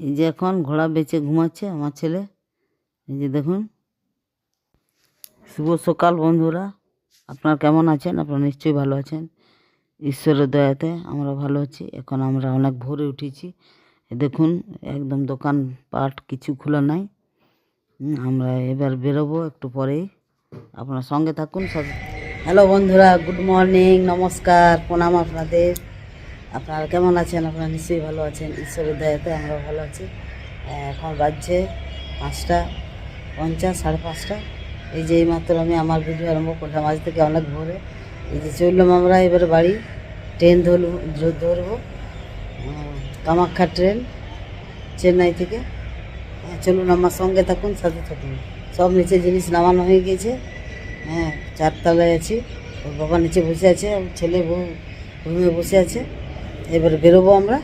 এই যে এখন ঘোড়া বেচে ঘুমাচ্ছে আমার ছেলে। এই যে দেখুন। শুভ সকাল বন্ধুরা। আপনার কেমন আছেন? আপনারা নিশ্চয়ই ভালো আছেন। ঈশ্বরের দয়াতে আমরা ভালো আছি। এখন আমরা অনেক ভোরে উঠেছি। দেখুন, একদম দোকান পাট কিছু খোলা নাই। আমরা এবার বেরোবো একটু পরেই। আপনার সঙ্গে থাকুন সব হ্যালো বন্ধুরা, গুড মর্নিং, নমস্কার, প্রণাম আপনাদের। আপনারা কেমন আছেন? আপনারা নিশ্চয়ই ভালো আছেন। ঈশ্বরের দয়াতে আমরা ভালো আছি। এখন বাজছে পাঁচটা পঞ্চাশ, সাড়ে পাঁচটা। এই যে এইমাত্র আমি আমার ভিডিও আরম্ভ করলাম। আজ থেকে অনেক ভোরে। এই যে চললাম আমরা এবারে বাড়ি। ট্রেন ধরবো। ধরবো কামাখ্যা ট্রেন, চেন্নাই থেকে। চলুন আমার সঙ্গে থাকুন, সাথে থাকুন। সব নিচে জিনিস নামানো হয়ে গেছে। হ্যাঁ চারতলায় আছি। ওর বাবা নিচে বসে আছে ছেলে বউ রুমে বসে আছে। এবারে বেরোবো আমরা।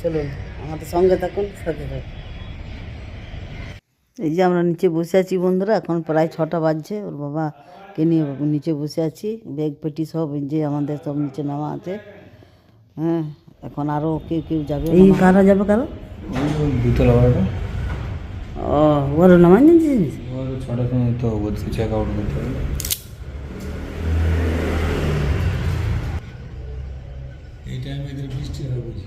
চলুন আমাদের সঙ্গে থাকুন সাথে থাকুন। এই যে আমরা নিচে বসে আছি বন্ধুরা এখন প্রায় ছটা বাজছে। ওর বাবাকে নিয়ে নিচে বসে আছি। ব্যাগ পেটি সব যে আমাদের সব নিচে নামা আছে। হ্যাঁ এখন আরও কেউ কেউ যাবে এই কারা যাবে কারও? দুতলা ও ওর নামাজ ওর ছটার সময় তো বলছি চেক আউট করতে হবে। এই টাইমে এদের বৃষ্টি হয় বুঝি?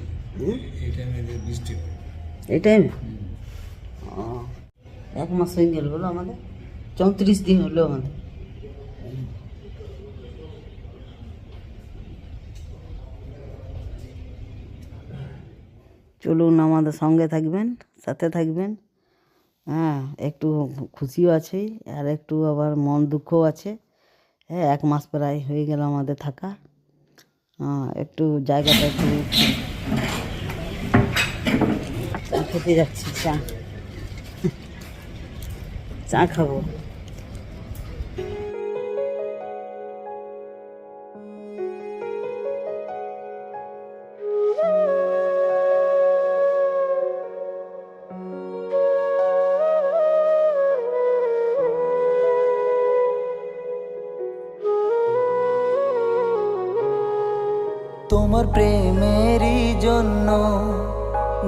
এই টাইমে এদের বৃষ্টি হয়। এই টাইমে এক মাস হয়ে গেল বলো আমাদের। চৌত্রিশ দিন হলো আমাদের। চলুন আমাদের সঙ্গে থাকবেন সাথে থাকবেন। হ্যাঁ একটু খুশিও আছে আর একটু আবার মন দুঃখও আছে। হ্যাঁ এক মাস প্রায় হয়ে গেল আমাদের থাকা। হ্যাঁ একটু জায়গাটা একটু খেতে যাচ্ছি, চা। চা খাব।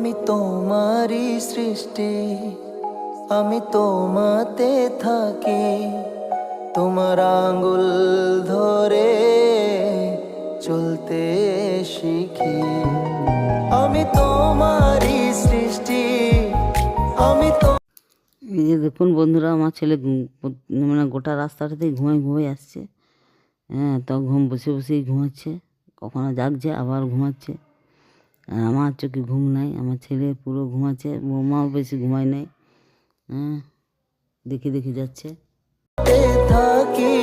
আমি তোমারই সৃষ্টি, আমি তোমাতে থাকি। তোমার আঙ্গুল ধরে চলতে শিখি। আমি তোমারই সৃষ্টি, আমি তো এই দেখুন বন্ধুরা, আমার ছেলে মানে গোটা রাস্তাটাতেই ঘুমাই ঘুমাই আসছে। হ্যাঁ তো ঘুম বসে বসেই ঘুমাচ্ছে। কখনো জাগছে, আবার ঘুমাচ্ছে। আমার চোখে ঘুম নাই, আমার ছেলে পুরো ঘুমাচ্ছে, বৌমাও বেশি ঘুমায় নাই হ্যাঁ? দেখে দেখে যাচ্ছে। থাকি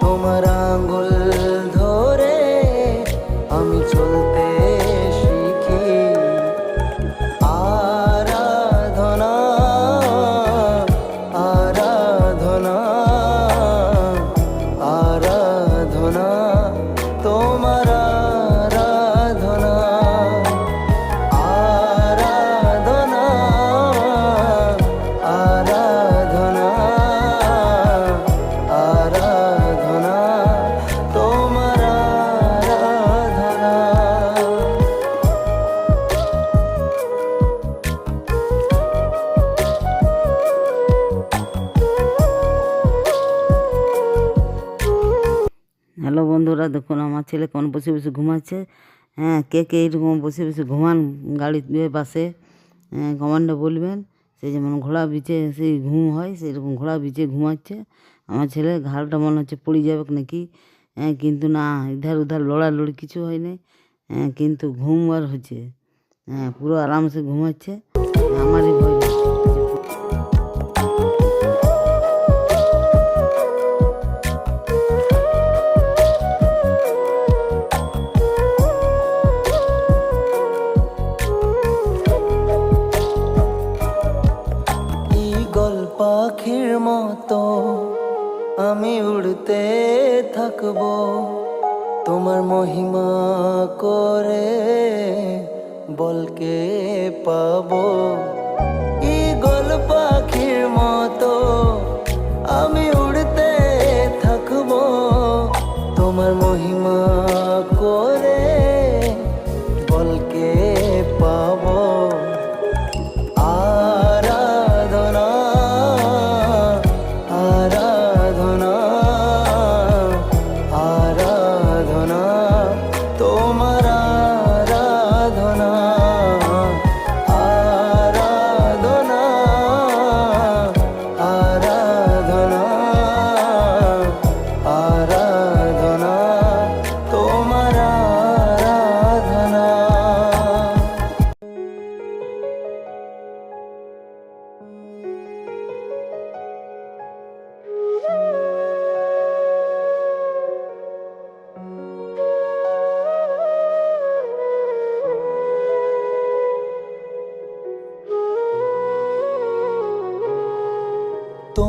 তোমার আঙ্গুল ধরে, আমি চলতে ছেলে কোন বসে বসে ঘুমাচ্ছে? হ্যাঁ কে কে এইরকম বসে বসে ঘুমান গাড়িতে বাসে হ্যাঁ কমান্ডে বলবেন সেই যেমন ঘোড়া বিচে সেই ঘুম হয়, সেরকম ঘোড়া বিচে ঘুমাচ্ছে। আমার ছেলে ঘাড়টা মনে হচ্ছে পড়ে যাবে নাকি? হ্যাঁ কিন্তু না, ইধার উধার লড়ালড়ি কিছু হয়নি হ্যাঁ কিন্তু ঘুম আর হচ্ছে। হ্যাঁ পুরো আরামসে ঘুমাচ্ছে। আমারই তোমার মহিমা করে বলকে পাবো।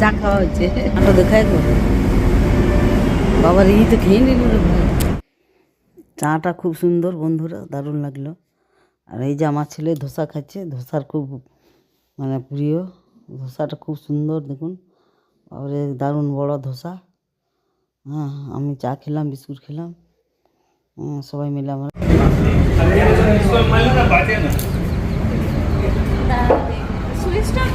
চা খাওয়া আমরা দেখাই তো। বাবার এই তো খেয়ে নিল চাটা খুব সুন্দর বন্ধুরা দারুণ লাগল। আর এই যে আমার ছেলে ধোসা খাচ্ছে ধোসার খুব মানে প্রিয়। ধোসাটা খুব সুন্দর দেখুন। এই দারুণ বড় ধোসা। হ্যাঁ আমি চা খেলাম বিস্কুট খেলাম। হ্যাঁ, সবাই মিলে আমরা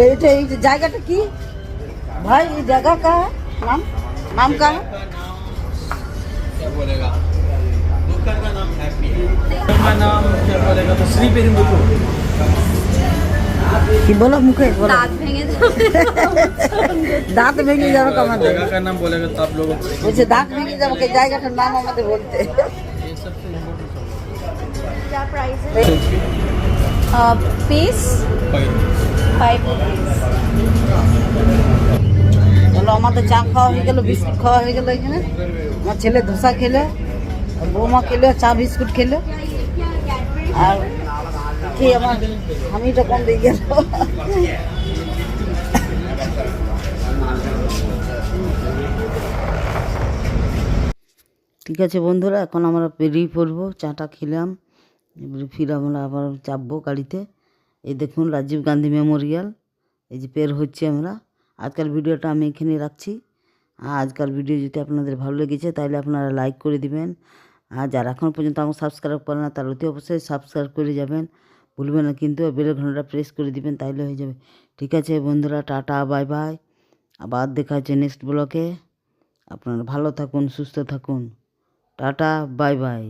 এইটা এই যে জায়গাটা কি ভাই এই জায়গা का है नाम नाम का है क्या बोलेगा दुकान का नाम हैप्पी है का नाम क्या बोलेगा तो श्री पेरुम्बुतूर কি বলো মুখে বলো দাঁত ভেঙে যাবে দাঁত ভেঙে যাবে আমাদের जगह का नाम बोलेगा तो आप लोगों को বলছে দাঁত ভেঙে যাবে কে জায়গাটার নাম আমাদের বলতে ये सबसे इम्पोर्टेंट क्या प्राइस है पीस ফাইভ চলো আমাদের চা খাওয়া হয়ে গেলো, বিস্কুট খাওয়া হয়ে গেলো এখানে। আমার ছেলে ধোসা খেলে বৌমা খেলে চা বিস্কুট খেলে। আর কি আমার স্বামীটা কম দিয়ে গেল? ঠিক আছে বন্ধুরা, এখন আমরা বেরিয়ে পড়ব, চাটা খেলাম। এবারে ফিরে আমরা আবার চাপবো গাড়িতে। এই দেখুন রাজীব গান্ধী মেমোরিয়াল, এই যে পের হচ্ছে আমরা। আজকাল ভিডিওটা আমি এখানে রাখছি। আজকাল ভিডিও যদি আপনাদের ভালো লেগেছে, তাহলে আপনারা লাইক করে দিবেন। আর যারা এখন পর্যন্ত আমাকে সাবস্ক্রাইব করে না তারা অতি অবশ্যই সাবস্ক্রাইব করে যাবেন। ভুলবেন না কিন্তু বেলের ঘণ্টা প্রেস করে দিবেন, তাইলে হয়ে যাবে। ঠিক আছে বন্ধুরা, টাটা বাই বাই আবার দেখা হচ্ছে নেক্সট ব্লকে আপনারা ভালো থাকুন, সুস্থ থাকুন। Tata bye bye